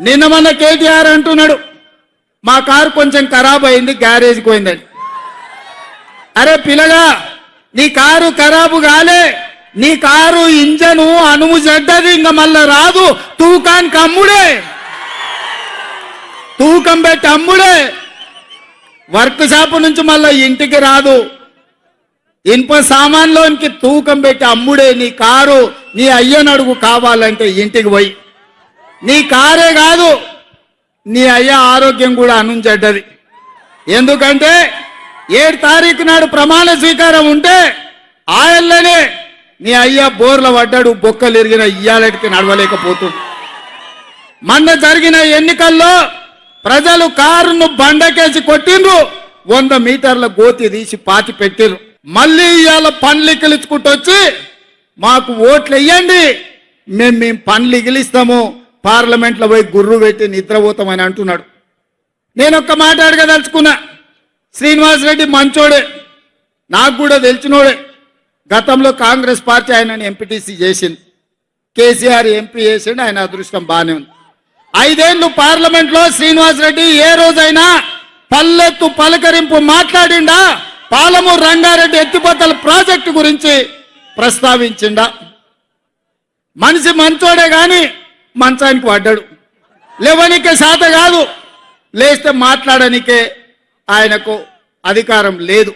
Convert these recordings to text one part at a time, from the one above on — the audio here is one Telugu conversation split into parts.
నిన్న మొన్న కేటీఆర్ అంటున్నాడు మా కారు కొంచెం ఖరాబ్ అయింది గ్యారేజ్కి పోయిందని. అరే పిల్లగా నీ కారు ఖరాబు కాలే నీ కారు ఇంజను అనుము చెడ్డది ఇంకా మళ్ళా రాదు తూకానికి అమ్ముడే. తూకం పెట్టి అమ్ముడే. వర్క్ షాప్ నుంచి మళ్ళా ఇంటికి రాదు. ఇనుప సామాన్లోనికి తూకం పెట్టి అమ్ముడే నీ కారు నీ అయ్యనడుగు కావాలంటే ఇంటికి పోయి. నీ కారే కాదు. నీ అయ్య ఆరోగ్యం కూడా అనుంచెడ్డది ఎందుకంటే ఏడు తారీఖు నాడు ప్రమాణ స్వీకారం ఉంటే ఆయల్లోనే నీ అయ్య బోర్ల పడ్డాడు బొక్కలు ఎరిగిన ఇయ్యాలటికి నడవలేకపోతుంది మొన్న జరిగిన ఎన్నికల్లో ప్రజలు కారును బండకేసి కొట్టిండ్రు వంద మీటర్ల గోతి తీసి పాతి పెట్టిండ్రు మళ్ళీ ఇవాళ పండ్లు ఇకిలించుకుంటూ వచ్చి మాకు ఓట్లు వెయ్యండి మేము మేము పండ్లు ఇగిలిస్తాము పార్లమెంట్లో పోయి గుర్రు పెట్టి నిద్రపోతామని అంటున్నాడు. నేను ఒక్క మాట అడగదలుచుకున్నా. శ్రీనివాసరెడ్డి మంచోడే. నాకు కూడా తెలిసినోడే. గతంలో కాంగ్రెస్ పార్టీ ఆయనని ఎంపీటీసీ చేసింది. కేసీఆర్ ఎంపీ చేసిండు ఆయన అదృష్టం బాగానే ఉంది. ఐదేళ్ళు పార్లమెంట్లో శ్రీనివాసరెడ్డి శ్రీనివాస్ రెడ్డి ఏ రోజైనా పల్లెత్తు పలకరింపు మాట్లాడిండా? పాలమూరు రంగారెడ్డి ఎత్తిపోతల ప్రాజెక్టు గురించి ప్రస్తావించిండా? మనిషి మంచోడే కానీ మంచానికి పడ్డాడు. లేవనికే శాత కాదు. లేస్తే మాట్లాడనికే ఆయనకు అధికారం లేదు.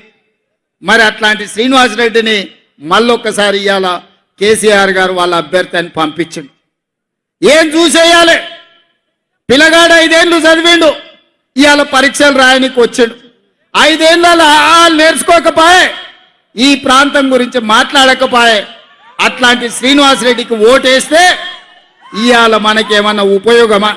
మరి అట్లాంటి శ్రీనివాసరెడ్డిని మళ్ళొక్కసారి ఇవాళ కేసీఆర్ గారు వాళ్ళ అభ్యర్థి అని పంపించిండు. ఏం చూసేయాలి? పిల్లగాడు ఐదేళ్ళు చదివిండు. ఇవాళ పరీక్షలు రాయనికి వచ్చాడు ఐదేళ్ళ నేర్చుకోకపోయే. ఈ ప్రాంతం గురించి మాట్లాడకపోయే. అట్లాంటి శ్రీనివాసరెడ్డికి ఓటేస్తే ఇవాళ మనకేమన్నా ఉపయోగమా?